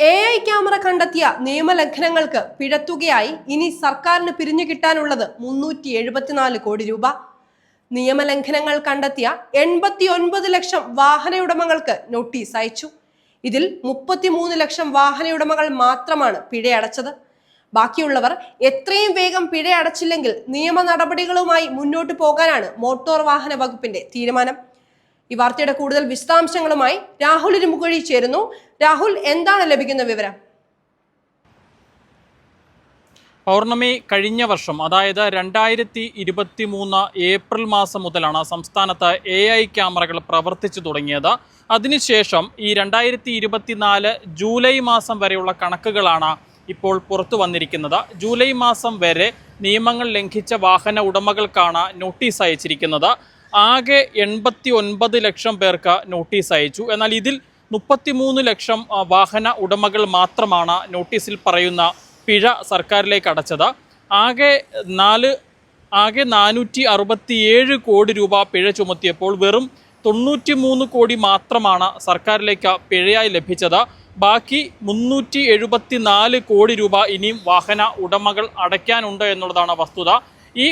A I camera കണ്ടെത്തിയ നിയമലംഘനങ്ങൾക്ക് പിഴത്തുകയായി ഇനി സർക്കാരിന് പിരിഞ്ഞു കിട്ടാനുള്ളത് മുന്നൂറ്റി എഴുപത്തിനാല് കോടി രൂപ. നിയമലംഘനങ്ങൾ കണ്ടെത്തിയ എൺപത്തി ഒൻപത് ലക്ഷം വാഹനയുടമകൾക്ക് നോട്ടീസ് അയച്ചു. ഇതിൽ മുപ്പത്തിമൂന്ന് ലക്ഷം വാഹനയുടമകൾ മാത്രമാണ് പിഴയടച്ചത്. ബാക്കിയുള്ളവർ എത്രയും വേഗം പിഴയടച്ചില്ലെങ്കിൽ നിയമ നടപടികളുമായി മുന്നോട്ട് പോകാനാണ് മോട്ടോർ വാഹന വകുപ്പിന്റെ തീരുമാനം. ഈ വാർത്തയുടെ കൂടുതൽ വിശദാംശങ്ങളുമായി രാഹുൽ ഇരുമുകഴി ചേരുന്നു. രാഹുൽ എന്താണ് ലഭിക്കുന്ന വിവരം? പൗർണമി കഴിഞ്ഞ വർഷം അതായത് രണ്ടായിരത്തി ഇരുപത്തി മൂന്ന് ഏപ്രിൽ മാസം മുതലാണ് സംസ്ഥാനത്ത് എ ഐ ക്യാമറകൾ പ്രവർത്തിച്ചു തുടങ്ങിയത്. അതിനുശേഷം ഈ രണ്ടായിരത്തി ഇരുപത്തിനാല് ജൂലൈ മാസം വരെയുള്ള കണക്കുകളാണ് ഇപ്പോൾ പുറത്തു വന്നിരിക്കുന്നത്. ജൂലൈ മാസം വരെ നിയമങ്ങൾ ലംഘിച്ച വാഹന ഉടമകൾക്കാണ് നോട്ടീസ് അയച്ചിരിക്കുന്നത്. ആകെ എൺപത്തി ഒൻപത് ലക്ഷം പേർക്ക് നോട്ടീസ് അയച്ചു. എന്നാൽ ഇതിൽ മുപ്പത്തിമൂന്ന് ലക്ഷം വാഹന ഉടമകൾ മാത്രമാണ് നോട്ടീസിൽ പറയുന്ന പിഴ സർക്കാരിലേക്ക് അടച്ചത്. ആകെ നാല് ആകെ നാനൂറ്റി അറുപത്തിയേഴ് കോടി രൂപ പിഴ ചുമത്തിയപ്പോൾ വെറും തൊണ്ണൂറ്റി മൂന്ന് കോടി മാത്രമാണ് സർക്കാരിലേക്ക് പിഴയായി ലഭിച്ചത്. ബാക്കി മുന്നൂറ്റി എഴുപത്തി നാല് കോടി രൂപ ഇനിയും വാഹന ഉടമകൾ അടയ്ക്കാനുണ്ട് എന്നുള്ളതാണ് വസ്തുത. ഈ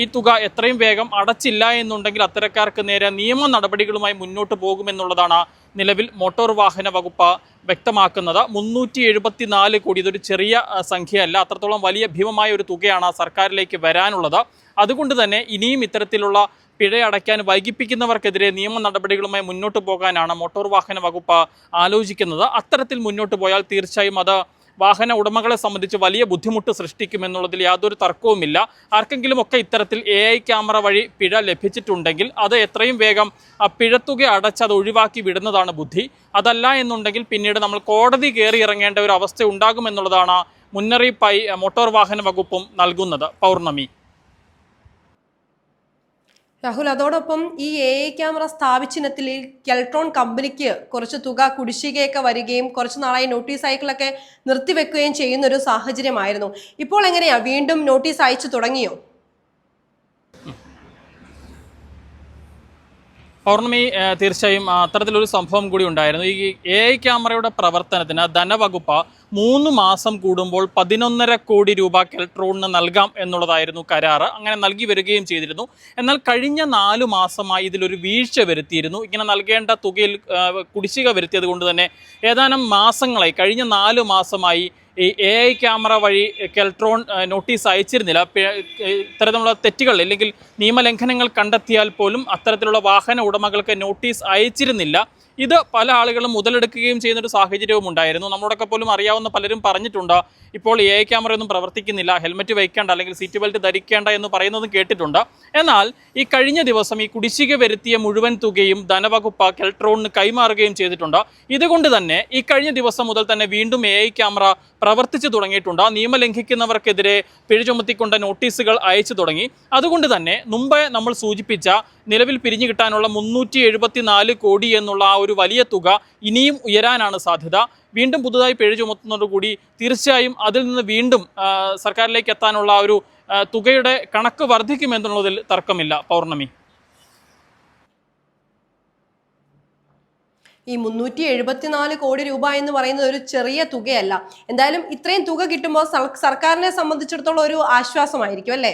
ഈ തുക എത്രയും വേഗം അടച്ചില്ല എന്നുണ്ടെങ്കിൽ അത്തരക്കാർക്ക് നേരെ നിയമ നടപടികളുമായി മുന്നോട്ട് പോകുമെന്നുള്ളതാണ് നിലവിൽ മോട്ടോർ വാഹന വകുപ്പ് വ്യക്തമാക്കുന്നത്. മുന്നൂറ്റി എഴുപത്തി നാല് കോടി ഇതൊരു ചെറിയ സംഖ്യയല്ല. അത്രത്തോളം വലിയ ഭീമമായ ഒരു തുകയാണ് സർക്കാരിലേക്ക് വരാനുള്ളത്. അതുകൊണ്ട് തന്നെ ഇനിയും ഇത്തരത്തിലുള്ള പിഴ അടയ്ക്കാൻ വൈകിപ്പിക്കുന്നവർക്കെതിരെ നിയമ നടപടികളുമായി മുന്നോട്ട് പോകാനാണ് മോട്ടോർ വാഹന വകുപ്പ് ആലോചിക്കുന്നത്. അത്തരത്തിൽ മുന്നോട്ട് പോയാൽ തീർച്ചയായും അത് വാഹന ഉടമകളെ സംബന്ധിച്ച് വലിയ ബുദ്ധിമുട്ട് സൃഷ്ടിക്കുമെന്നുള്ളതിൽ യാതൊരു തർക്കവുമില്ല. ആർക്കെങ്കിലും ഒക്കെ ഇത്തരത്തിൽ എ ഐ ക്യാമറ വഴി പിഴ ലഭിച്ചിട്ടുണ്ടെങ്കിൽ അത് എത്രയും വേഗം ആ പിഴത്തുക അടച്ച് അത് ഒഴിവാക്കി വിടുന്നതാണ് ബുദ്ധി. അതല്ല എന്നുണ്ടെങ്കിൽ പിന്നീട് നമ്മൾ കോടതി കയറി ഇറങ്ങേണ്ട ഒരു അവസ്ഥ ഉണ്ടാകുമെന്നുള്ളതാണ് മുന്നറിയിപ്പായി മോട്ടോർ വാഹന വകുപ്പും നൽകുന്നത്. പൗർണമി. രാഹുൽ അതോടൊപ്പം ഈ എ ഐ ക്യാമറ സ്ഥാപിച്ചിനത്തിൽ കെൽട്രോൺ കമ്പനിക്ക് കുറച്ച് തുക കുടിശ്ശികയൊക്കെ വരികയും കുറച്ച് നാളായി നോട്ടീസ് അയക്കലൊക്കെ നിർത്തിവെക്കുകയും ചെയ്യുന്ന ഒരു സാഹചര്യമായിരുന്നു. ഇപ്പോൾ എങ്ങനെയാ? വീണ്ടും നോട്ടീസ് അയച്ചു തുടങ്ങിയോ? പൗർണമി തീർച്ചയായും അത്തരത്തിലൊരു സംഭവം കൂടി ഉണ്ടായിരുന്നു. ഈ എ ഐ ക്യാമറയുടെ പ്രവർത്തനത്തിന് ധനവകുപ്പ് മൂന്ന് മാസം കൂടുമ്പോൾ പതിനൊന്നര കോടി രൂപ കെൽട്രോണിന് നൽകാം എന്നുള്ളതായിരുന്നു കരാറ്. അങ്ങനെ നൽകി വരികയും ചെയ്തിരുന്നു. എന്നാൽ കഴിഞ്ഞ നാലു മാസമായി ഇതിലൊരു വീഴ്ച വരുത്തിയിരുന്നു. ഇങ്ങനെ നൽകേണ്ട തുകയിൽ കുടിശ്ശിക വരുത്തിയത് കൊണ്ട് തന്നെ ഏതാനും മാസങ്ങളായി കഴിഞ്ഞ നാലു മാസമായി ഈ എ ഐ ക്യാമറ വഴി കെൽട്രോൺ നോട്ടീസ് അയച്ചിരുന്നില്ല. ഇത്തരത്തിലുള്ള തെറ്റുകൾ അല്ലെങ്കിൽ നിയമലംഘനങ്ങൾ കണ്ടെത്തിയാൽ പോലും അത്തരത്തിലുള്ള വാഹന ഉടമകൾക്ക് നോട്ടീസ് അയച്ചിരുന്നില്ല. ഇത് പല ആളുകളും മുതലെടുക്കുകയും ചെയ്യുന്ന ഒരു സാഹചര്യവും ഉണ്ടായിരുന്നു. നമ്മളോടൊക്കെ പോലും അറിയാവുന്ന പലരും പറഞ്ഞിട്ടുണ്ട്. ഇപ്പോൾ എ ഐ ക്യാമറ ഒന്നും പ്രവർത്തിക്കുന്നില്ല. ഹെൽമറ്റ് വയ്ക്കേണ്ട അല്ലെങ്കിൽ സീറ്റ് ബെൽറ്റ് ധരിക്കേണ്ട എന്ന് പറയുന്നതും കേട്ടിട്ടുണ്ട്. എന്നാൽ ഈ കഴിഞ്ഞ ദിവസം ഈ കുടിശ്ശിക വരുത്തിയ മുഴുവൻ തുകയും ധനവകുപ്പ് കെൽട്രോണിന് കൈമാറുകയും ചെയ്തിട്ടുണ്ട്. ഇതുകൊണ്ട് തന്നെ ഈ കഴിഞ്ഞ ദിവസം മുതൽ തന്നെ വീണ്ടും എ ഐ ക്യാമറ പ്രവർത്തിച്ചു തുടങ്ങിയിട്ടുണ്ട്. നിയമം ലംഘിക്കുന്നവർക്കെതിരെ പിഴ ചുമത്തിക്കൊണ്ട് നോട്ടീസുകൾ അയച്ചു തുടങ്ങി. അതുകൊണ്ട് തന്നെ മുമ്പേ നമ്മൾ സൂചിപ്പിച്ച നിലവിൽ പിരിഞ്ഞു കിട്ടാനുള്ള മുന്നൂറ്റി കോടി എന്നുള്ള ആ വലിയ തുക ഇനിയും ഉയരാനാണ് സാധ്യത. വീണ്ടും പുതുതായി പിഴ ചുമത്തുന്നതോടുകൂടി തീർച്ചയായും അതിൽ നിന്ന് വീണ്ടും സർക്കാരിലേക്ക് എത്താനുള്ള ഒരു തുകയുടെ കണക്ക് വർദ്ധിക്കുമെന്നുള്ളതിൽ തർക്കമില്ല. പൗർണമി. ഈ മുന്നൂറ്റി എഴുപത്തിനാല് കോടി രൂപ എന്ന് പറയുന്നത് ഒരു ചെറിയ തുകയല്ല. എന്തായാലും ഇത്രയും തുക കിട്ടുമ്പോൾ സർക്കാരിനെ സംബന്ധിച്ചിടത്തോളം ഒരു ആശ്വാസമായിരിക്കും അല്ലേ?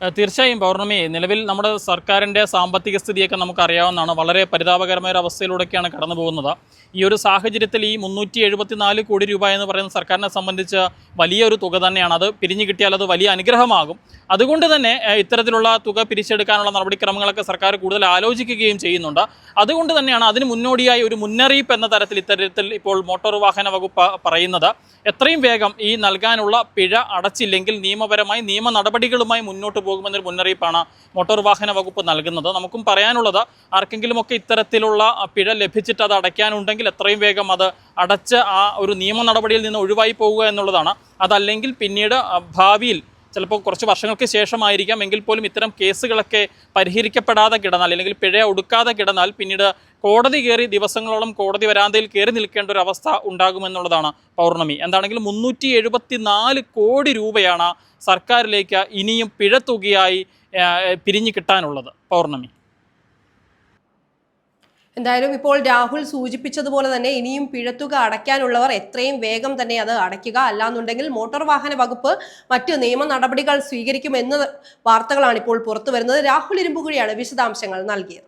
തീർച്ചയായും പൗർണമി നിലവിൽ നമ്മുടെ സർക്കാരിന്റെ സാമ്പത്തിക സ്ഥിതിയൊക്കെ നമുക്കറിയാവുന്നതാണ്. വളരെ പരിതാപകരമായ ഒരു അവസ്ഥയിലൂടെയൊക്കെയാണ് കടന്നു പോകുന്നത്. ഈ ഒരു സാഹചര്യത്തിൽ ഈ മുന്നൂറ്റി എഴുപത്തിനാല് കോടി രൂപ എന്ന് പറയുന്ന സർക്കാരിനെ സംബന്ധിച്ച് വലിയൊരു തുക തന്നെയാണ്. അത് പിരിഞ്ഞു കിട്ടിയാൽ അത് വലിയ അനുഗ്രഹമാകും. അതുകൊണ്ട് തന്നെ ഇത്തരത്തിലുള്ള തുക പിരിച്ചെടുക്കാനുള്ള നടപടിക്രമങ്ങളൊക്കെ സർക്കാർ കൂടുതൽ ആലോചിക്കുകയും ചെയ്യുന്നുണ്ട്. അതുകൊണ്ട് തന്നെയാണ് അതിന് മുന്നോടിയായി ഒരു മുന്നറിയിപ്പ് എന്ന തരത്തിൽ ഇത്തരത്തിൽ ഇപ്പോൾ മോട്ടോർ വാഹന വകുപ്പ് പറയുന്നത്. എത്രയും വേഗം ഈ നൽകാനുള്ള പിഴ അടച്ചില്ലെങ്കിൽ നിയമപരമായി നിയമ നടപടികളുമായി മുന്നോട്ട് പോകുമെന്നൊരു മുന്നറിയിപ്പാണ് മോട്ടോർ വാഹന വകുപ്പ് നൽകുന്നത്. നമുക്കും പറയാനുള്ളത് ആർക്കെങ്കിലുമൊക്കെ ഇത്തരത്തിലുള്ള പിഴ ലഭിച്ചിട്ട് അത് അടയ്ക്കാനുണ്ടെങ്കിൽ എത്രയും വേഗം അത് അടച്ച് ആ ഒരു നിയമ നടപടിയിൽ നിന്ന് ഒഴിവായി പോവുക എന്നുള്ളതാണ്. അതല്ലെങ്കിൽ പിന്നീട് ഭാവിയിൽ ചിലപ്പോൾ കുറച്ച് വർഷങ്ങൾക്ക് ശേഷമായിരിക്കാം. എങ്കിൽ പോലും ഇത്തരം കേസുകളൊക്കെ പരിഹരിക്കപ്പെടാതെ കിടന്നാൽ അല്ലെങ്കിൽ പിഴ ഒടുക്കാതെ കിടന്നാൽ പിന്നീട് കോടതി കയറി ദിവസങ്ങളോളം കോടതി വരാന്തയിൽ കയറി നിൽക്കേണ്ട ഒരു അവസ്ഥ ഉണ്ടാകുമെന്നുള്ളതാണ് പൗർണമി. എന്താണെങ്കിലും മുന്നൂറ്റി എഴുപത്തി നാല് കോടി രൂപയാണ് സർക്കാരിലേക്ക് ഇനിയും പിഴത്തുകയായി തുകയായി പിരിഞ്ഞു കിട്ടാനുള്ളത്. പൗർണമി. എന്തായാലും ഇപ്പോൾ രാഹുൽ സൂചിപ്പിച്ചതുപോലെ തന്നെ ഇനിയും പിഴത്തുക അടയ്ക്കാനുള്ളവർ എത്രയും വേഗം തന്നെ അത് അടയ്ക്കുക. അല്ലാന്നുണ്ടെങ്കിൽ മോട്ടോർ വാഹന വകുപ്പ് മറ്റ് നിയമ നടപടികൾ സ്വീകരിക്കുമെന്ന് വാർത്തകളാണ് ഇപ്പോൾ പുറത്തു വരുന്നത് രാഹുൽ ഇരുമ്പുകുഴിയാണ് വിശദാംശങ്ങൾ നൽകിയത്.